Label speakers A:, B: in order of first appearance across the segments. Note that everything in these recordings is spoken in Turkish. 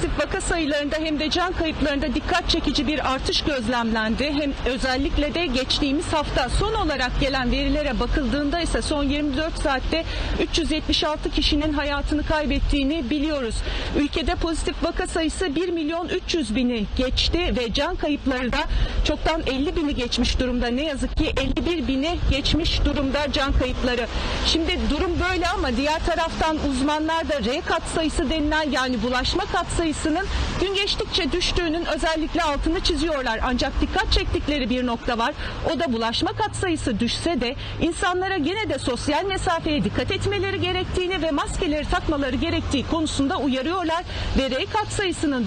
A: pozitif vaka sayılarında hem de can kayıplarında dikkat çekici bir artış gözlemlendi. Hem özellikle de geçtiğimiz hafta son olarak gelen verilere bakıldığında ise son 24 saatte 376 kişinin hayatını kaybettiğini biliyoruz. Ülkede pozitif vaka sayısı 1 milyon 300 bini geçti ve can kayıpları da çoktan 50 bini geçmiş durumda. Ne yazık ki 51 bini geçmiş durumda can kayıpları. Şimdi durum böyle ama diğer taraftan uzmanlar da R kat sayısı denilen yani bulaşma kat sayısının gün geçtikçe düştüğünün özellikle altını çiziyorlar. Ancak dikkat çektikleri bir nokta var. O da bulaşma kat sayısı düşse de insanlara gene de sosyal mesafeye dikkat etmeleri gerektiğini ve maskeleri takmaları gerektiği konusunda uyarıyorlar ve R kat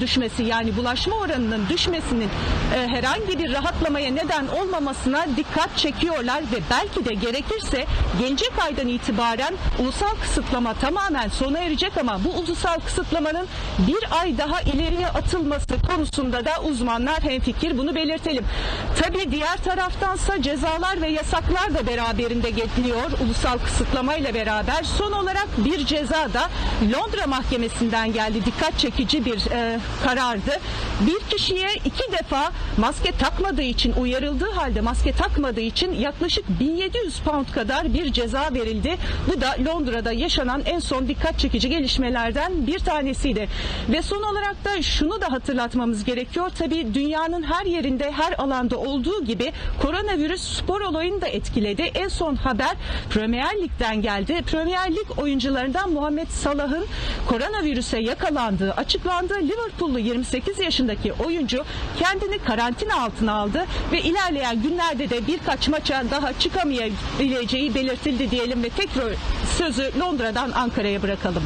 A: düşmesi yani bulaşma oranının düşmesinin e, herhangi bir rahatlamaya neden olmamasına dikkat çekiyorlar ve belki de gerekirse gelecek aydan itibaren ulusal kısıtlama tamamen sona erecek ama bu ulusal kısıtlamanın bir ay daha ileriye atılması konusunda da uzmanlar hemfikir bunu belirtelim. Tabii diğer taraftansa cezalar ve yasaklar da beraberinde getiriyor ulusal kısıtlamayla beraber. Son olarak bir ceza da Londra Mahkemesi'nden geldi. Dikkat çekici bir e, karardı. Bir kişiye iki defa maske takmadığı için uyarıldığı halde maske takmadığı için yaklaşık 1700 pound kadar bir ceza verildi. Bu da Londra'da yaşanan en son dikkat çekici gelişmelerden bir tanesiydi. Ve son olarak da şunu da hatırlatmamız gerekiyor. Tabii dünyanın her yerinde, her alanda olduğu gibi koronavirüs spor olayını da etkiledi. En son haber Premier Lig'den geldi. Premier Lig oyuncularından Muhammed Salah'ın koronavirüse yakalandığı açıklandı. Liverpool'lu 28 yaşındaki oyuncu kendini karantina altına aldı ve ilerleyen günlerde de birkaç maça daha çıkamayabileceği belirtildi diyelim ve tekrar sözü Londra'dan Ankara'ya bırakalım.